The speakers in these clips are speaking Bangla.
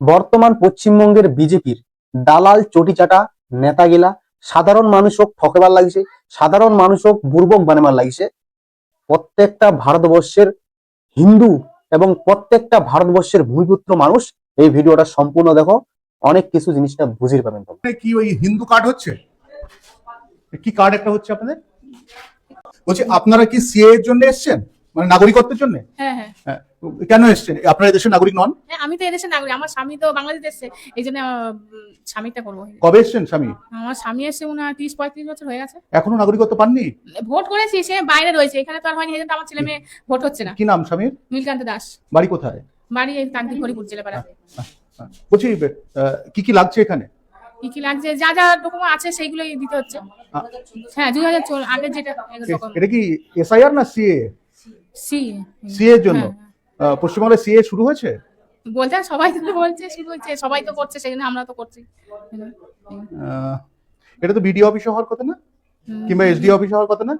বর্তমান পশ্চিমবঙ্গের বিজেপির দালাল চটিচাটা নেতাগিলা সাধারণ মানুষ হোক ঠকেবার লাগছে সাধারণ মানুষ হোক বুর্বক বানাবার লাগিছে প্রত্যেকটা ভারতবর্ষের হিন্দু এবং প্রত্যেকটা ভারতবর্ষের ভূমিপুত্র মানুষ এই ভিডিওটা সম্পূর্ণ দেখো অনেক কিছু জিনিসটা বুঝিয়ে পাবেন কি ওই হিন্দু কার্ড হচ্ছে? কি কার্ড একটা হচ্ছে আপনাদের? বলছি আপনারা কি সিএ এর জন্য এসেছেন? মানে নাগরিকত্বের জন্য? হ্যাঁ। হ্যাঁ। কেন এসেছেন? আপনারা এই দেশের নাগরিক নন? হ্যাঁ আমি তো এদেশের নাগরিক আমার স্বামী তো বাংলাদেশ এসছে এই জন্য স্বামীটা করব। কবে এসেছেন স্বামী? আমার স্বামী এসে মনে হয় তিরিশ পঁয়ত্রিশ বছর হয়ে গেছে। এখনও নাগরিকত্ব পাননি? ভোট করেছি সে বাইরে রয়েছে এখানে তো আর হয়নি আমার ছেলে মেয়ে ভোট হচ্ছে না। কি নাম স্বামীর? নীলকান্ত দাস। বাড়ি কোথায়? বাড়ি এই কান্তি হরিপুর জেলাপাড়া বলছি আহ, কি কি লাগছে এখানে? কি কি লাগছে? যা যা ডকুমেন্ট আছে সেইগুলোই দিতে হচ্ছে। হ্যাঁ দুই হাজার আগে যেটা এটা কি এসআইআর না সিএ? C CA. এর জন্য? হ্যাঁ, পশ্চিমবঙ্গে সিএ শুরু হয়েছে? বলতে সবাই তো বলছে শুরু হচ্ছে সবাই তো করছে সেই আমরা তো করছি। এটা তো বিডিও অফিসে হওয়ার কথা না? কিংবা এসডি অফিসে হওয়ার কথা না?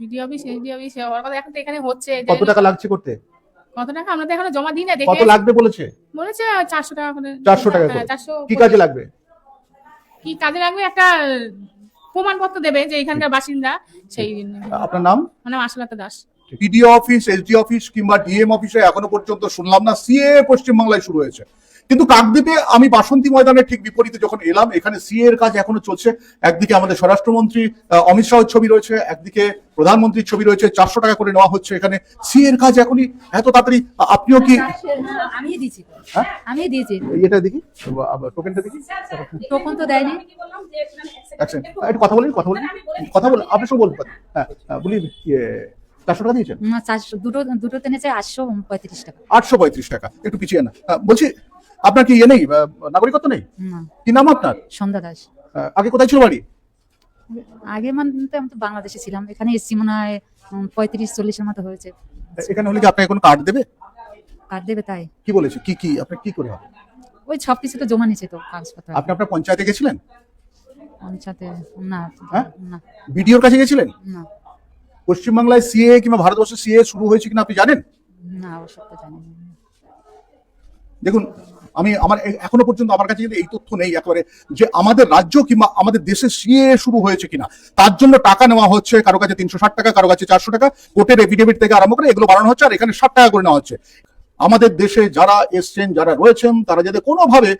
বিডিও অফিস এসডি অফিস হওয়ার কথা এখন তো এখানে হচ্ছে কত টাকা লাগছে করতে? কত টাকা? আমরা তো এখনও জমা দিই না কত দেখে লাগবে বলেছে? বলেছে চারশো টাকা করে। 400 টাকা করে। হ্যাঁ, চারশো কি কাজে লাগবে? কি কাজে লাগবে? একটা প্রমাণপত্র দেবে যে এখানকার বাসিন্দা সেই আপনার নাম? মানে Ashalata Das. BDO office SD office কিংবা ডিএম অফিসে এখনও পর্যন্ত শুনলাম না সিএ পশ্চিমবাংলায় শুরু হয়েছে। কিন্তু কাকদ্বীপে আমি বাসন্তী ময়দানের ঠিক বিপরীতে যখন এলাম এখানে সিএ এর কাজ এখনও চলছে। একদিকে আমাদের স্বরাষ্ট্রমন্ত্রী অমিত শাহের ছবি রয়েছে একদিকে প্রধানমন্ত্রীর ছবি রয়েছে চারশো টাকা করে নেওয়া হচ্ছে এখানে। সি এর কাজ এখনই এত তাড়াতাড়ি আপনিও কি আমি দিয়েছি। হ্যাঁ? আমি দিয়েছি। এটা দেখি টোকেনটা দেখি। তখন তো দেয়নি। আচ্ছা একটু কথা বলেন কথা বলেন কথা বলেন আপনি সব বলুন হ্যাঁ হ্যাঁ, বলি ইয়ে, চারশো টাকা দিয়েছেন? দুটো দুটো তেনেছে আটশো পঁয়ত্রিশ টাকা। আটশো পঁয়ত্রিশ টাকা একটু পিছিয়ে না। বলছি আপনার কি ইয়ে নেই? নাগরিকত্ব নেই? কি নাম আপনার? সন্ধ্যা দাস। আগে কোথায় ছিল বাড়ি? আগে মানে আমি তো বাংলাদেশে ছিলাম। এখানে এসছি মনে হয় পঁয়ত্রিশ চল্লিশের মতো হয়েছে। এখানে হলে কি আপনাকে কোনো কার্ড দেবে? কার্ড দেবে তাই। কি বলেছে? কি কি আপনি কি করে হবে? ওই সব কিছু তো জমা নিয়েছে তো কাগজপত্র। আপনি আপনার পঞ্চায়েতে গেছিলেন? পঞ্চায়েতে না হ্যাঁ? না। বিডিওর কাছে গেছিলেন? না। পশ্চিমবাংলায় সিএ কিংবা ভারতবর্ষে সিএ শুরু হয়েছে কিনা আপনি জানেন? না। দেখুন আমি আমার এখনও পর্যন্ত আমার কাছে কিন্তু এই তথ্য নেই একেবারে যে আমাদের রাজ্য কিংবা আমাদের দেশে সিএ শুরু হয়েছে কিনা। তার জন্য টাকা নেওয়া হচ্ছে কারও কাছে তিনশো ষাট টাকা কারও কাছে চারশো টাকা। কোর্টের এফিডেভিট থেকে আরম্ভ করে এগুলো বানানো হচ্ছে আর এখানে ষাট টাকা করে নেওয়া হচ্ছে। আমাদের দেশে যারা এসছেন যারা রয়েছেন তারা যাতে কোনোভাবে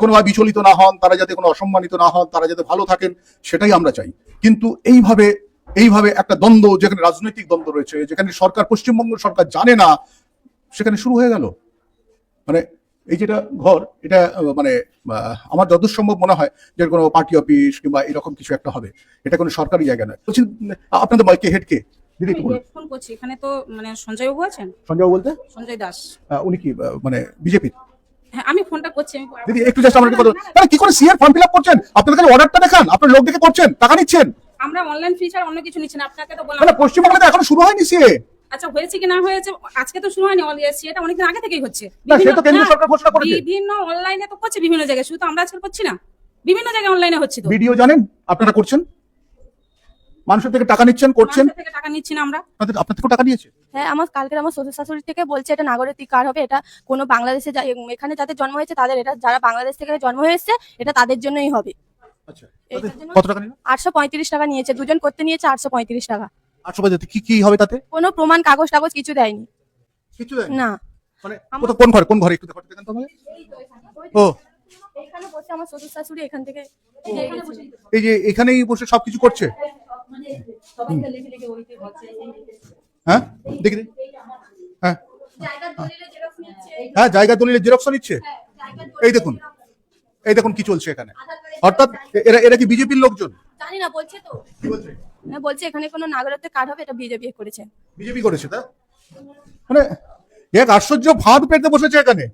কোনোভাবে বিচলিত না হন তারা যাতে কোনো অসম্মানিত না হন তারা যাতে ভালো থাকেন সেটাই আমরা চাই। কিন্তু এইভাবে এইভাবে একটা দ্বন্দ্ব যেখানে রাজনৈতিক দ্বন্দ্ব রয়েছে যেখানে সরকার পশ্চিমবঙ্গ সরকার জানে না সেখানে শুরু হয়ে গেল। মানে এই যেটা ঘর এটা মানে আমার যতদূর সম্ভব মনে হয় যে কোনো পার্টি অফিস কিংবা এরকম কিছু একটা হবে। এটা কোনো সরকারি জায়গা নয়। বলছি আপনাদের মাইকে হেড কে? দিদি ফোন করছি। এখানে তো মানে সঞ্জয় বাবু আছেন? সঞ্জয় বলতে? সঞ্জয় দাস। উনি কি মানে বিজেপির হ্যাঁ আমি ফোনটা করছি দিদি একটু জাস্ট আমরা কথা কি করে ফর্ম ফিল আপ করছেন? আপনাদের কাছে অর্ডারটা দেখান। আপনার লোক দেখে করছেন টাকা নিচ্ছেন। আমরা অনলাইন ফি ছাড়া অন্য কিছু নিচ্ছি না আপনাকে তো বললাম। মানে পশ্চিমবাংলাতে এখন শুরু হয়নি সিএ আচ্ছা হয়েছে কি না হয়েছে? আজকে তো শুরু হয়নি অলরেডি এটা অনেকদিন আগে থেকেই হচ্ছে। সে তো বিভিন্ন- সরকার ঘোষণা করেছে। বিভিন্ন অনলাইনে তো করছে বিভিন্ন জায়গায়। শুধু তো আমরা আজকাল করছি না। বিভিন্ন জায়গায় অনলাইনে হচ্ছে তো। ভিডিও জানেন? আপনারা করছেন? মানুষের থেকে টাকা নিচ্ছেন করছেন? থেকে টাকা নিচ্ছি না আমরা। আপনাদের আপনার থেকেও টাকা নিয়েছে হ্যাঁ আমার কালকের আমার শ্বশুর শাশুড়ি থেকে বলছে এটা নাগরিক কার্ড হবে? এটা কোনো বাংলাদেশে যা- এখানে যাদের জন্ম হয়েছে তাদের এটা যারা বাংলাদেশ থেকে জন্ম হয়েছে এটা তাদের জন্যই হবে। কত টাকা নিল? আটশো পঁয়ত্রিশ টাকা নিয়েছে। দুজন করতে নিয়েছে আটশো পঁয়ত্রিশ টাকা। আটশো বাজাতে কি কি হবে তাতে? কোনো প্রমাণ কাগজ টাগজ কিছু দেয়নি। কিছু দেয়নি? না। মানে কোন ঘরে কোন ঘরে একটু দেখাতে দেখান তো ও এখানে বসে আমার শ্বশুর শাশুড়ি এখান থেকে এই যে এখানেই বসে সবকিছু করছে? হ্যাঁ? দেখি। হ্যাঁ হ্যাঁ। জায়গা দলিলে জেরক্স নিচ্ছে। এই দেখুন। এই দেখুন কি চলছে এখানে। অর্থাৎ এরা এরা কি বিজেপির লোকজন? জানি না বলছে তো। কি বলছে? হ্যাঁ, বলছে এখানে কোনো নাগরিকত্বের কার্ড হবে এটা বিজেপি করেছে। বিজেপি করেছে তা? মানে এক আশ্চর্য ফাঁদ পেতে বসেছে এখানে।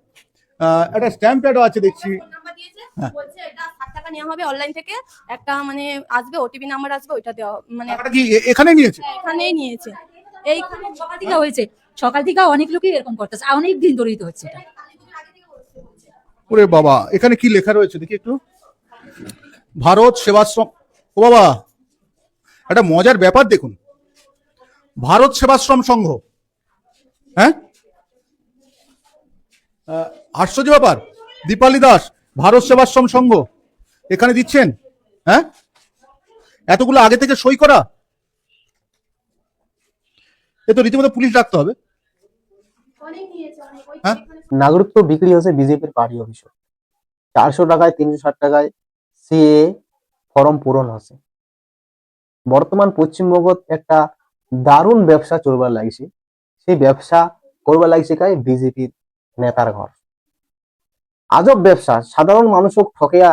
একটা স্ট্যাম্প প্যাডও আছে দেখছি। বলছে এটা ষাট টাকা নেওয়া হবে অনলাইন থেকে। একটা মানে আসবে ওটিপি নাম্বার আসবে ওইটা দেওয়া মানে কি এখানে নিয়েছে? এখানেই নিয়েছে। এইখানে সকাল থেকে হয়েছে। সকাল থেকে অনেক লোকই এরকম করতেছে অনেক দিন ধরেই তো হচ্ছে এটা। ওরে বাবা। এখানে কি লেখা রয়েছে দেখি একটু? ভারত সেবাশ্রম। ও বাবা একটা মজার ব্যাপার দেখুন। ভারত সেবাশ্রম সংঘ। হ্যাঁ? আশ্চর্য ব্যাপার। দীপালি দাস ভারত সেবাশ্রম সংঘ। এখানে দিচ্ছেন? হ্যাঁ? এতগুলো আগে থেকে সই করা? এ তো রীতিমতো পুলিশ ডাকতে হবে। হ্যাঁ? নাগরিকত্ব বিক্রি হয়েছে বিজেপির পার্টি অফিসে। চারশো টাকায়, তিনশো ষাট টাকায় সিএ ফর্ম পূরণ হচ্ছে বর্তমান পশ্চিমবঙ্গত একটা দারুণ ব্যবসা চলবার লাগছে। সেই ব্যবসা করবার লাগছে কাই বিজেপির নেতার ঘর। আজব ব্যবসা, সাধারণ মানুষক ঠকেয়া,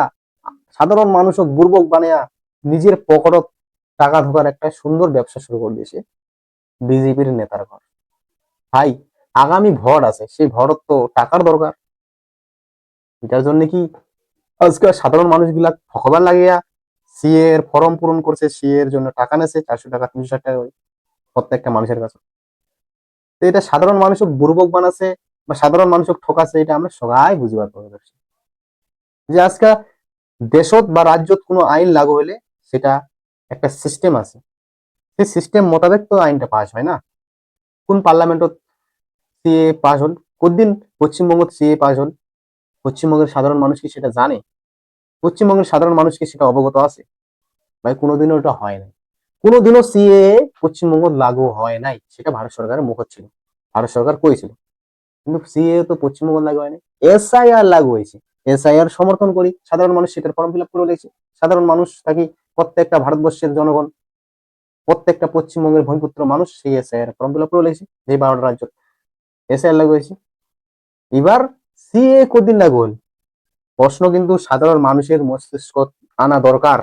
সাধারণ মানুষক বুর্বক বানিয়া নিজের পকেটত টাকা ঢোকার একটা সুন্দর ব্যবসা শুরু করে দিয়েছে বিজেপির নেতার ঘর। ভাই আগামী ভোট আছে, সেই ভোটত তো টাকার দরকার। এটার জন্য কি আজকে সাধারণ মানুষগুলা ঠকবার লাগিয়া সিএ এর ফর্ম পূরণ করছে, সিএ এর জন্য টাকা নেছে, চারশো টাকা, তিনশো ষাট টাকা প্রত্যেকটা মানুষের কাছে। তো এটা সাধারণ মানুষক বুর্বক বানাচ্ছে বা সাধারণ মানুষক ঠকাচ্ছে, এটা আমরা সবাই বুঝবার পারছি যে আজকে দেশত বা রাজ্যত কোনো আইন লাগু হলে সেটা একটা সিস্টেম আছে। সেই সিস্টেম মোতাবেক তো আইনটা পাস হয় না। কোন পার্লামেন্টত সিএ পাস হল। কতদিন পশ্চিমবঙ্গত সিএ পাস হল? পশ্চিমবঙ্গের সাধারণ মানুষ কি সেটা জানে? পশ্চিমবঙ্গের সাধারণ মানুষ কি সেটা অবগত আছে? ভাই, কোনোদিনও ওটা হয় নাই। কোনোদিনও সিএ পশ্চিমবঙ্গ লাগু হয় নাই। সেটা ভারত সরকারের মুখ ছিল। ভারত সরকার কইছিল কিন্তু সিএ তো পশ্চিমবঙ্গ লাগু হয়নি এসআইআর লাগু হয়েছে। এসআইআর সমর্থন করি। সাধারণ মানুষ সেটার ফর্ম ফিল আপ করে লেগেছে। সাধারণ মানুষ থাকি প্রত্যেকটা ভারতবর্ষের জনগণ, প্রত্যেকটা পশ্চিমবঙ্গের ভূমিপুত্র মানুষ সেই এসআইআর ফর্ম ফিল আপ করে লেগেছে। যে বারোটা রাজ্য এসআইআর লাগু হয়েছে এবার সিএ কদিন লাগু হল প্রশ্ন কিন্তু সাধারণ মানুষের মস্তিষ্ক আনা দরকার।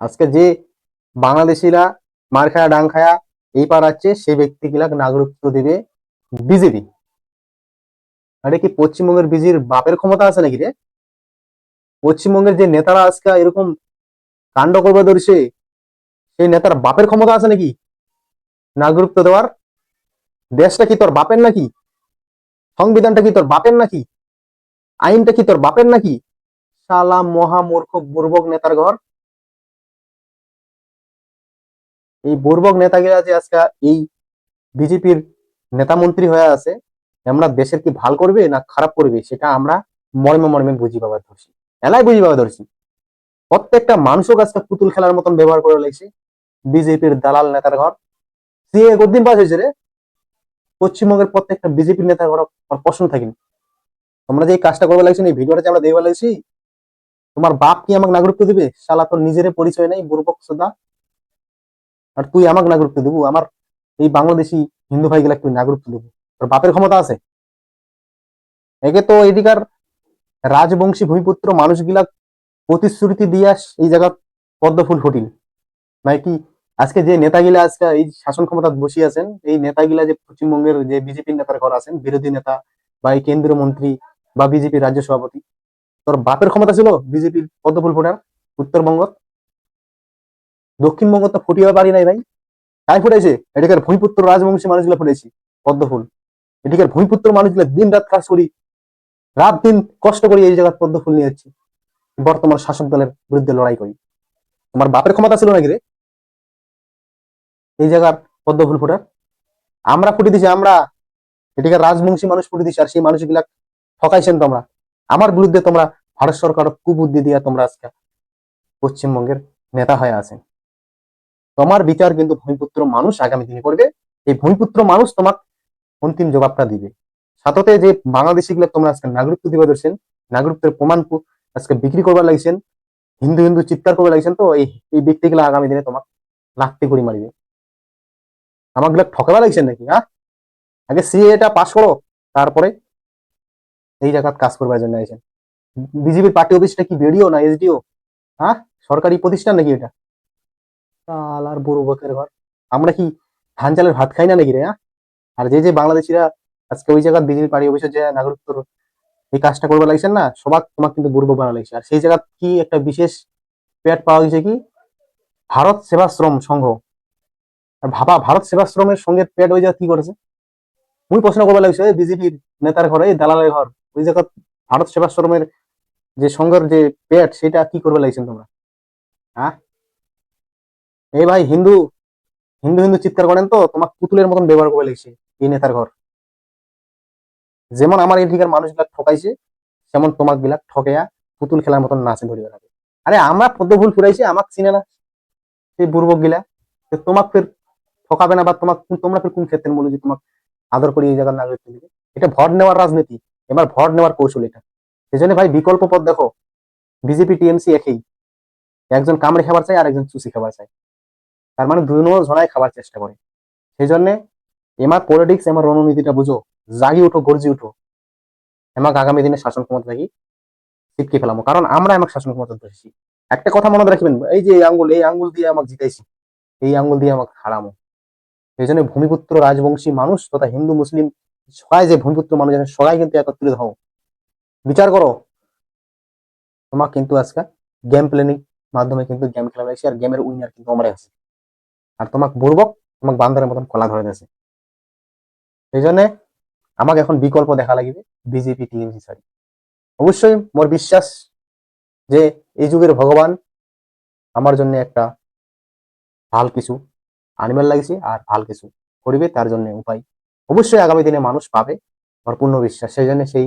আজকে যে বাংলাদেশিরা মার খায়া, ডাং খায়া এই পার আছে সেই ব্যক্তিগুলা নাগরিকত্ব দিবে বিজেপি আরে কি পশ্চিমবঙ্গের বিজির বাপের ক্ষমতা আছে নাকি রে? পশ্চিমবঙ্গের যে নেতারা আজকে এরকম কাণ্ড করবে ধরছে, সেই নেতার বাপের ক্ষমতা আছে নাকি? নাগরিকত্ব দেওয়ার দেশটা কি তোর বাপের নাকি? সংবিধানটা কি তোর বাপের নাকি? আইনটা কি তোর বাপের নাকি? শালা মহা মূর্খ বুর্বক নেতার ঘর। এই বুর্বক নেতাগিরা যে আজকে এই বিজেপির নেতা মন্ত্রী হয়ে আছে, আমরা দেশের কি ভালো করবে না খারাপ করবে, সেটা আমরা মর্মে মর্মে বুঝি পাবা ধরছি। এলাই বুঝি পাবা ধরছি। প্রত্যেকটা মানুষও আজকে পুতুল খেলার মতন ব্যবহার করে লাগছে। বিজেপির দালাল নেতার ঘর। সিএ কতদিন পাস হয়েছে রে? পশ্চিমবঙ্গের প্রত্যেকটা বিজেপির নেতার ঘর আর পছন্দ থাকিনি তোমরা যে কাজটা করবে লাগছে, এই ভিডিওটা যে আমরা দেখবে লাগছি, তোমার বাপ কি আমাকে নাগরিকত্ব দিবে? শালা, তোর নিজের পরিচয় নাই বুর্বক সদা আর তুই আমাকে নাগরিকত্ব দেবো, আমার এই বাংলাদেশি হিন্দু ভাই ভাইগুলা তুই নাগরিকত্ব দেবো। তোর বাপের ক্ষমতা আছে। একে তো এদিকার রাজবংশী ভূমিপুত্র মানুষগুলা প্রতিশ্রুতি দিয়া এই জায়গা পদ্মফুল ফুটিল মানে কি আজকে যে নেতাগুলা আজকে এই শাসন ক্ষমতা বসিয়ে আছেন, এই নেতাগুলা যে পশ্চিমবঙ্গের যে বিজেপি নেতার ঘর আছেন, বিরোধী নেতা বা এই কেন্দ্রীয় মন্ত্রী বা বিজেপি রাজ্য সভাপতি, তোর বাপের ক্ষমতা ছিল বিজেপির পদ্মফুল ফোটার, উত্তরবঙ্গ। দক্ষিণবঙ্গ তো ফুটিয়ে পারি নাই ভাই। তাই ফুটাইছে? এদিকের ভূমিপুত্র রাজবংশী মানুষগুলো ফুটেছি পদ্মফুল। এদিকের ভূমিপুত্র মানুষগুলো দিন রাত কাজ করি, রাত দিন কষ্ট করি এই জায়গায় পদ্মফুল নিয়ে যাচ্ছি। বর্তমান শাসক দলের বিরুদ্ধে লড়াই করি। তোমার বাপের ক্ষমতা ছিল নাকি রে? এই জায়গার পদ্মফুল ফোটার আমরা ফুটে দিছি, আমরা এদিকে রাজবংশী মানুষ ফুটে দিছি, আর সেই মানুষগুলা ঠকাইছেন তোমরা। আমার বিরুদ্ধে তোমরা ভারত সরকার কুবুদ্ধি দিয়া তোমরা আজকে পশ্চিমবঙ্গের নেতা হয়ে আছেন। তোমার বিচার কিন্তু ভূমিপুত্র মানুষ আগামী দিনে করবে। এই ভূমিপুত্র মানুষ তোমার অন্তিম জবাবটা দিবে। সাথে যে বাংলাদেশি গুলো তোমরা আজকে নাগরিকত্ব দিবা ধরছেন, নাগরিকত্বের প্রমাণ আজকে বিক্রি করবার লাগছেন, হিন্দু হিন্দু চিৎকার করবার লাগছেন, তো এই এই ব্যক্তিগুলো আগামী দিনে তোমার লাখতে করে মারিবে। আমাগুলো ঠকাবা লাগছেন নাকি হ্যাঁ? আগে সিএটা পাস করো, তারপরে এই জায়গাত কাজ করবার জন্য আইছেন। বিজেপির পার্টি অফিসটা কি বেডিও না এসডিও হ্যাঁ? সরকারি প্রতিষ্ঠান নাকি এটা? কাল আর বুড়ো বকের ঘর। আমরা কি ধান চালের ভাত খাই না নাকি রে হ্যাঁ? আর যে যে বাংলাদেশিরা আজকে ওই জায়গায় বিজেপি পার্টি অফিসের যে নাগরিকত্ব এই কাজটা করবার লাগছেন না, সবার তোমার কিন্তু বুড়বো বানা লাগছে। আর সেই জায়গা কি একটা বিশেষ পেট পাওয়া গেছে কি? ভারত সেবাশ্রম সংঘ। ভাবা, ভারত সেবাশ্রমের সঙ্গে পেট ওই জায়গা কি করেছে? মুই প্রশ্ন করবার লাগছে বিজেপির নেতার ঘরে দালালের ঘর, ওই জায়গা ভারত সেবাশ্রমের যে সংঘের যে পেট, সেটা কি করবে লাগছেন তোমরা? হ্যাঁ এই ভাই, হিন্দু হিন্দু হিন্দু চিৎকার করেন তো তোমার পুতুলের মতন ব্যবহার করে লাগছে এই নেতার ঘর। যেমন আমার এদিকার মানুষগুলা ঠকাইছে যেমন তোমাক বিলাক ঠকেয়া পুতুল খেলার মতন নাচে ধরে আরে আমরা পদ্ম ভুল ফুরাইছি, আমাক চিনে না। সেই বুর্বক গিলা তোমাক ফের ঠকাবে না বা তোমাক তোমরা ফের কোন ক্ষেত্রে বলো যে তোমাক আদর করে এই জায়গার নাগরিক এটা ভোট নেওয়ার রাজনীতি। এবার ভোট নেওয়ার কৌশল এটা। সেই জন্য ভাই বিকল্প পথ দেখো। বিজেপি টিএমসি একই। একজন কামড়ে খাবার চাই আর একজন চুষি খাবার চাই তার মানে দুই জনাই খাবার চেষ্টা করে। সেই জন্য এমার পলিটিক্স এমার রণনীতিটা বুঝো। জাগি উঠো, গর্জি উঠো। এমাক আগামী দিনে শাসন ক্ষমতা থাকি ছিটকে ফেলামো। কারণ আমরা আমাকে শাসন ক্ষমতা ধরেছি। একটা কথা মনে রাখবেন, এই যে এই আঙ্গুল এই আঙ্গুল দিয়ে আমাকে জিতাইছি। এই আঙ্গুল দিয়ে আমাকে হারামো। সেই জন্য ভূমিপুত্র রাজবংশী মানুষ তথা হিন্দু মুসলিম, সবাই যে ভূমিপুত্র মানুষ আছে, সবাই কিন্তু একত্রিত হও বিচার করো। তোমার কিন্তু আজকে গেম প্ল্যানিং মাধ্যমে কিন্তু গেম খেলা লাগছে আর গেমের উইনার কিন্তু আমরা আছে। আর তোমাকে বুড়বক তোমাকে বান্দরের মতন কলা ধরে দিয়েছে। সেই জন্য আমাকে এখন বিকল্প দেখা লাগিবে বিজেপি টিএমসি সারি অবশ্যই মোর বিশ্বাস যে এই যুগের ভগবান আমার জন্য একটা ভালো কিছু আনিমাল লাগছে আর ভালো কিছু করিবে তার জন্য উপায়। অবশ্যই আগামী দিনে মানুষ পাবে আমার পূর্ণ বিশ্বাস। সেই জন্য সেই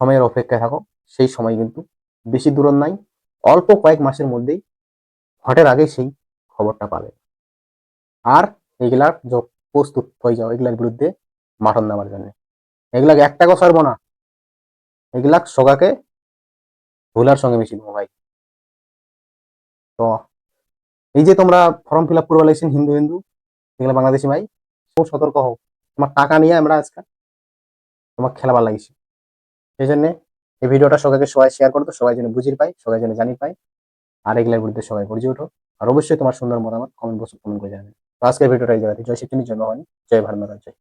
সময়ের অপেক্ষায় থাকো সেই সময় কিন্তু বেশি দূর নাই। অল্প কয়েক মাসের মধ্যেই ভোটের আগে সেই খবরটা পাবে। আর এগুলার প্রস্তুত হয়ে যাও এগুলার বিরুদ্ধে মাঠন নেওয়ার জন্য। এগুলা একটা সরব না। এগুলা সগাকে ভুলার সঙ্গে মিশিয়ে দেবো ভাই। তো এই যে তোমরা ফর্ম ফিল আপ করবে লাগছেন হিন্দু হিন্দু, এগুলো বাংলাদেশি ভাই, খুব সতর্ক হও। তোমার টাকা নিয়ে আমরা আজকে তোমার খেলাবার লাগিয়েছি সেই জন্য এই ভিডিওটা সবাইকে সবাই শেয়ার করতো সবাই যেন বুঝির পাই সবাই যেন জানি পাই আর এগুলোর বিরুদ্ধে সবাই গর্জে ওঠো। আর অবশ্যই তোমার সুন্দর মতামত কমেন্ট বক্সে কমেন্ট করে জানাবে। তো আজকের ভিডিওটা এই জায়গাতে। জয় শিক্ষিনী জয় হয়নি জয় ভারত মাতা, জয়।